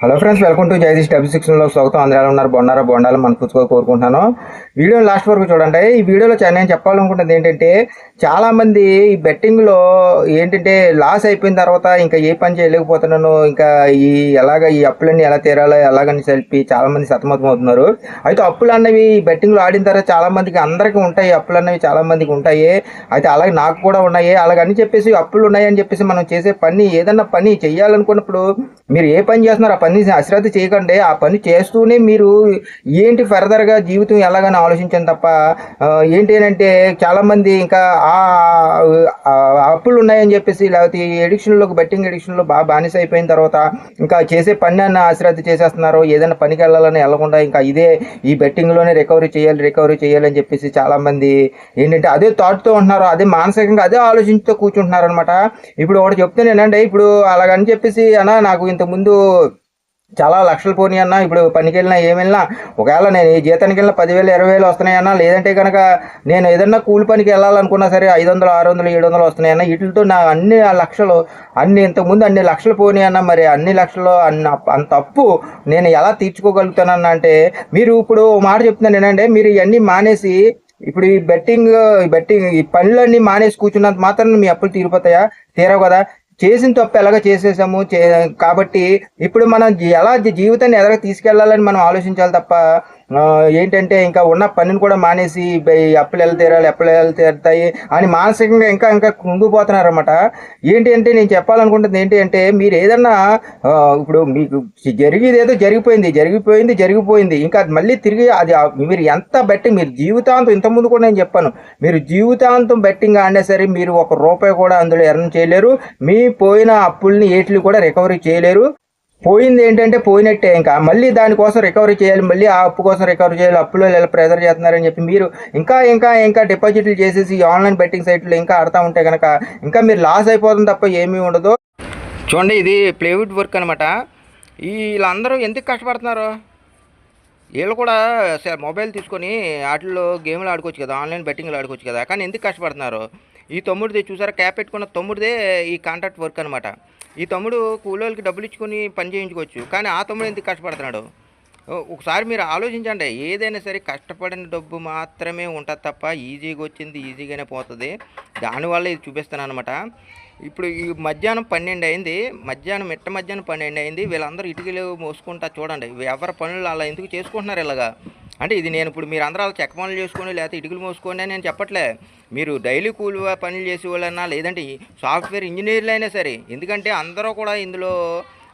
Hello friends welcome to Jaidish W సిక్స్లో స్వాగతం. అందరూ ఎలా ఉన్నారు బాగున్నారా బాగుండాలి మన పుచ్చుకో కోరుకుంటున్నాను. వీడియో లాస్ట్ వరకు చూడండి. ఈ వీడియోలో నేను చెప్పాలనుకుంటుంది ఏంటంటే చాలామంది ఈ బెట్టింగ్లో ఏంటంటే లాస్ అయిపోయిన తర్వాత ఇంకా ఏ పని చేయలేకపోతున్నాను ఇంకా ఈ ఎలాగ ఈ అప్పులన్నీ ఎలా తీరాలో ఎలాగని చెప్పి చాలామంది సతమతం అవుతున్నారు. అయితే అప్పులు అన్నవి ఈ బెట్టింగ్లో ఆడిన తర్వాత చాలామందికి అందరికీ ఉంటాయి. అప్పులు అన్నవి చాలామందికి ఉంటాయి. అయితే అలాగే నాకు కూడా ఉన్నాయి. అలాగని చెప్పేసి అప్పులు ఉన్నాయని చెప్పేసి మనం చేసే పని ఏదన్నా పని చేయాలనుకున్నప్పుడు మీరు ఏ పని చేస్తున్నారు పని అశ్రద్ధ చేయకండి. ఆ పని చేస్తూనే మీరు ఏంటి ఫర్దర్గా జీవితం ఎలాగని ఆలోచించండి తప్ప ఆ, ఏంటి అంటే చాలామంది ఇంకా ఆ అప్పులు ఉన్నాయని చెప్పేసి లేకపోతే ఈ ఎడిక్షన్లోకి బెట్టింగ్ ఎడిక్షన్లో బాగా బానిస అయిపోయిన తర్వాత ఇంకా చేసే పని అన్న అశ్రద్ధ చేసేస్తున్నారు. ఏదైనా పనికి వెళ్ళాలని వెళ్ళకుండా ఇంకా ఇదే ఈ బెట్టింగ్లోనే రికవరీ చేయాలి రికవరీ చేయాలి అని చెప్పేసి చాలామంది ఏంటంటే అదే థాట్తో ఉంటున్నారు. అదే మానసికంగా అదే ఆలోచించుతూ కూర్చుంటున్నారు అనమాట ఇప్పుడు ఒకటి చెప్తే అండి ఇప్పుడు అలాగని చెప్పేసి అన్న నాకు ఇంతకుముందు చాలా లక్షలు పోనీ అన్న ఇప్పుడు పనికి వెళ్ళినా ఏమి వెళ్ళినా ఒకవేళ నేను ఈ జీతానికి వెళ్ళినా పదివేలు ఇరవై వేలు వస్తున్నాయన్నా లేదంటే కనుక నేను ఏదన్నా కూలి పనికి వెళ్ళాలనుకున్నా సరే ఐదు వందలు ఆరు వందలు ఏడు వందలు వస్తున్నాయన్నా వీటితో నా అన్ని ఆ లక్షలు అన్ని ఇంతకుముందు అన్ని లక్షలు పోనీ అన్న మరి అన్ని లక్షలు అన్న అంత అప్పు నేను ఎలా తీర్చుకోగలుగుతానన్న అంటే మీరు ఇప్పుడు మాట చెప్తున్నాను ఏంటంటే మీరు ఇవన్నీ మానేసి ఇప్పుడు ఈ బెట్టింగ్ ఈ బెట్టింగ్ ఈ పనులన్నీ మానేసి కూర్చున్నంత మాత్రం మీ అప్పులు తీరిపోతాయా? తీరవు కదా. చేసిన తప్పు ఎలాగ చేసేసాము? చే కాబట్టి ఇప్పుడు మనం ఎలా జీవితాన్ని ఎలాగ తీసుకెళ్ళాలని మనం ఆలోచించాలి తప్ప ఏంటంటే ఇంకా ఉన్న పనిని కూడా మానేసి అప్పులు ఎలా తీరాలి అప్పులు ఎలా తీరుతాయి అని మానసికంగా ఇంకా ఇంకా కుంగిపోతున్నారు అనమాట ఏంటి అంటే నేను చెప్పాలనుకుంటుంది ఏంటి అంటే మీరు ఏదన్నా ఇప్పుడు మీకు జరిగేది ఏదో జరిగిపోయింది జరిగిపోయింది జరిగిపోయింది. ఇంకా అది మళ్ళీ తిరిగి అది మీరు ఎంత బెట్టింగ్ మీరు జీవితాంతం ఇంతకుముందు కూడా నేను చెప్పాను మీరు జీవితాంతం బెట్టింగ్ ఆడినా సరే మీరు ఒక రూపాయి కూడా అందులో ఎర్న్ చేయలేరు మీ పోయిన అప్పుల్ని ఏట్లు కూడా రికవరీ చేయలేరు. పోయింది ఏంటంటే పోయినట్టే ఇంకా. మళ్ళీ దానికోసం రికవరీ చేయాలి మళ్ళీ ఆ అప్పు కోసం రికవరీ చేయాలి అప్పులో ఎలా ప్రెజర్ చేస్తున్నారని చెప్పి మీరు ఇంకా ఇంకా ఇంకా డిపాజిట్లు చేసేసి ఈ ఆన్లైన్ బెట్టింగ్ సైట్లు ఇంకా ఆడుతూ ఉంటే కనుక ఇంకా మీరు లాస్ అయిపోతుంది తప్ప ఏమీ ఉండదు. చూడండి ఇది ప్లేవుడ్ వర్క్ అనమాట వీళ్ళందరూ ఎందుకు కష్టపడుతున్నారు? వీళ్ళు కూడా స- మొబైల్ తీసుకొని వాటిల్లో గేమ్లు ఆడుకోవచ్చు కదా ఆన్లైన్ బెట్టింగ్లు ఆడుకోవచ్చు కదా కానీ ఎందుకు కష్టపడుతున్నారు? ఈ తమ్ముడిది చూసారా క్యాప్ పెట్టుకున్న తమ్ముడిదే ఈ కాంట్రాక్ట్ వర్క్ అనమాట ఈ తమ్ముడు కూలోళ్ళకి డబ్బులు ఇచ్చుకొని పని చేయించుకోవచ్చు కానీ ఆ తమ్ముడు ఎందుకు కష్టపడుతున్నాడు? ఓ- ఒకసారి మీరు ఆలోచించండి ఏదైనా సరే కష్టపడిన డబ్బు మాత్రమే ఉంటుంది తప్ప ఈజీగా వచ్చింది ఈజీగానే పోతుంది. దానివల్ల ఇది చూపిస్తాను అనమాట ఇప్పుడు ఈ మధ్యాహ్నం పన్నెండు అయింది మధ్యాహ్నం మిట్ట మధ్యాహ్నం పన్నెండు అయింది వీళ్ళందరూ ఇటుకలు మోసుకుంటా చూడండి ఎవరి పనులు అలా ఎందుకు చేసుకుంటున్నారు ఇలాగా? అంటే ఇది నేను ఇప్పుడు మీరు అందరూ అలా చెక్క పనులు చేసుకొని లేకపోతే ఇటుకలు మోసుకొని అని నేను చెప్పట్లే. మీరు డైలీ కూలి పనులు చేసే వాళ్ళన్నా లేదంటే సాఫ్ట్వేర్ ఇంజనీర్లు అయినా సరే ఎందుకంటే అందరూ కూడా ఇందులో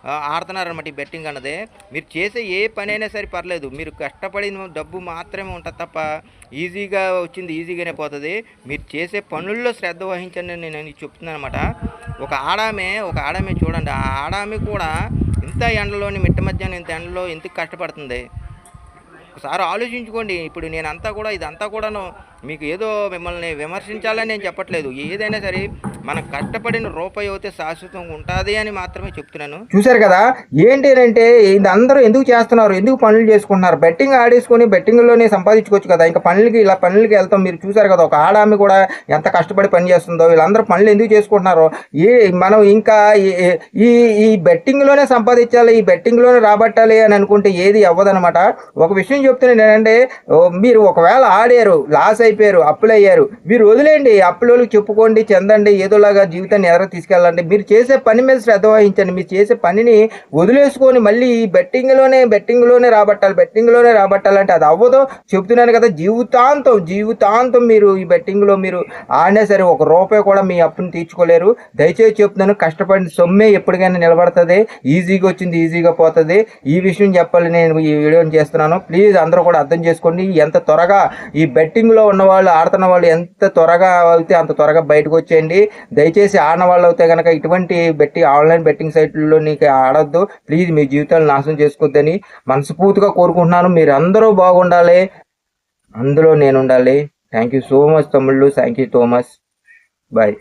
ఆ, ఆడుతున్నారన్నమాట ఈ బెట్టింగ్ అన్నది. మీరు చేసే ఏ పని అయినా సరే పర్లేదు మీరు కష్టపడిన డబ్బు మాత్రమే ఉంటుంది తప్ప ఈజీగా వచ్చింది ఈజీగానే పోతుంది. మీరు చేసే పనుల్లో శ్రద్ధ వహించండి నేను నేను చెప్తున్నాను అనమాట ఒక ఆడామే ఒక ఆడామే చూడండి. ఆ ఆడామే కూడా ఇంత ఎండలోని మిట్ట మధ్యాహ్నం ఇంత ఎండలో ఎందుకు కష్టపడుతుంది? ఒకసారి ఆలోచించుకోండి. ఇప్పుడు నేనంతా కూడా ఇదంతా కూడాను మీకు ఏదో మిమ్మల్ని విమర్శించాలని నేను చెప్పట్లేదు. ఏదైనా సరే మనం కష్టపడిన రూపాయి అయితే శాశ్వతంగా ఉంటుంది అని మాత్రమే చెప్తున్నాను. చూశారు కదా? ఏంటి అంటే ఇది అందరూ ఎందుకు చేస్తున్నారు? ఎందుకు పనులు చేసుకుంటున్నారు? బెట్టింగ్ ఆడేసుకొని బెట్టింగ్లోనే సంపాదించుకోవచ్చు కదా? ఇంకా పనులకి ఇలా పనులకి వెళ్తాం. మీరు చూశారు కదా? ఒక ఆడామి కూడా ఎంత కష్టపడి పని చేస్తుందో వీళ్ళందరూ పనులు ఎందుకు చేసుకుంటున్నారో? ఏ మనం ఇంకా ఈ- ఈ బెట్టింగ్లోనే సంపాదించాలి ఈ బెట్టింగ్లోనే రాబట్టాలి అని అనుకుంటే ఏది అవ్వదనమాట ఒక విషయం చెప్తున్నాను ఏంటంటే మీరు ఒకవేళ ఆడారు లాస్ అయిపోయారు అప్పులు అయ్యారు. మీరు వదిలేయండి అప్పులోకి చెప్పుకోండి చెందండి ఏదోలాగా జీవితాన్ని ఎదర తీసుకెళ్ళండి మీరు చేసే పని మీద శ్రద్ధ వహించండి. మీరు చేసే పనిని వదిలేసుకొని మళ్ళీ ఈ బెట్టింగ్లోనే బెట్టింగ్లోనే రాబట్టాలి బెట్టింగ్లోనే రాబట్టాలంటే అది అవ్వదు. చెప్తున్నాను కదా జీవితాంతం జీవితాంతం మీరు ఈ బెట్టింగ్లో మీరు ఆడినా సరే ఒక రూపాయి కూడా మీ అప్పుని తీర్చుకోలేరు. దయచేసి చెప్తున్నాను కష్టపడిన సొమ్మే ఎప్పటికైనా నిలబడుతుంది. ఈజీగా వచ్చింది ఈజీగా పోతుంది. ఈ విషయం చెప్పాలి నేను ఈ వీడియోని చేస్తున్నాను. ప్లీజ్ అందరూ కూడా అర్థం చేసుకోండి. ఎంత త్వరగా ఈ బెట్టింగ్లో ఉన్న ఉన్న వాళ్ళు ఆడుతున్న వాళ్ళు ఎంత త్వరగా అయితే అంత త్వరగా బయటకు వచ్చేయండి. దయచేసి ఆడిన వాళ్ళు అయితే కనుక ఇటువంటి బెట్టి ఆన్లైన్ బెట్టింగ్ సైట్లలో నీకు ఆడొద్దు. ప్లీజ్ మీ జీవితాలు నాశనం చేసుకోవద్దని మనస్ఫూర్తిగా కోరుకుంటున్నాను. మీరు అందరూ బాగుండాలి. అందులో నేను ఉండాలి థ్యాంక్ యూ సో మచ్ తమ్ముళ్ళు. Thank you so much bye